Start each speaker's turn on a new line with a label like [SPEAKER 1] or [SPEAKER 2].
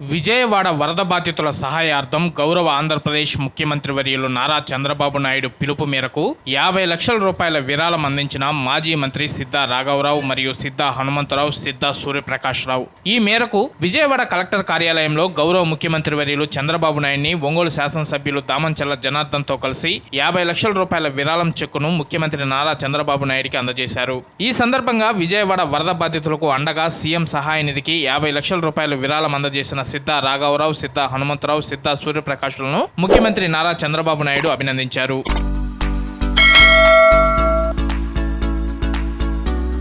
[SPEAKER 1] విజయవాడ వరద బాధితుల సహాయార్థం గౌరవ ఆంధ్రప్రదేశ్ ముఖ్యమంత్రి వర్యులు నారా చంద్రబాబు నాయుడు పిలుపు మేరకు యాభై లక్షల రూపాయల విరాళం అందించిన మాజీ మంత్రి సిద్ధా రాఘవరావు మరియు సిద్ధా హనుమంతరావు సిద్ధా సూర్యప్రకాశ్రావు. ఈ మేరకు విజయవాడ కలెక్టర్ కార్యాలయంలో గౌరవ ముఖ్యమంత్రి వర్యులు చంద్రబాబు నాయుడిని ఒంగోలు శాసనసభ్యులు దామంచల్ల జనార్దన్తో కలిసి యాభై లక్షల రూపాయల విరాళం చెక్కును ముఖ్యమంత్రి నారా చంద్రబాబు నాయుడికి అందజేశారు. ఈ సందర్భంగా విజయవాడ వరద బాధితులకు అండగా సీఎం సహాయ నిధికి యాభై లక్షల రూపాయల విరాళం అందజేసిన సిద్ధ రాఘవరావు సిద్ధ హనుమంతరావు సిద్ధ సూర్యప్రకాశ్లను ముఖ్యమంత్రి నారా చంద్రబాబు నాయుడు అభినందించారు.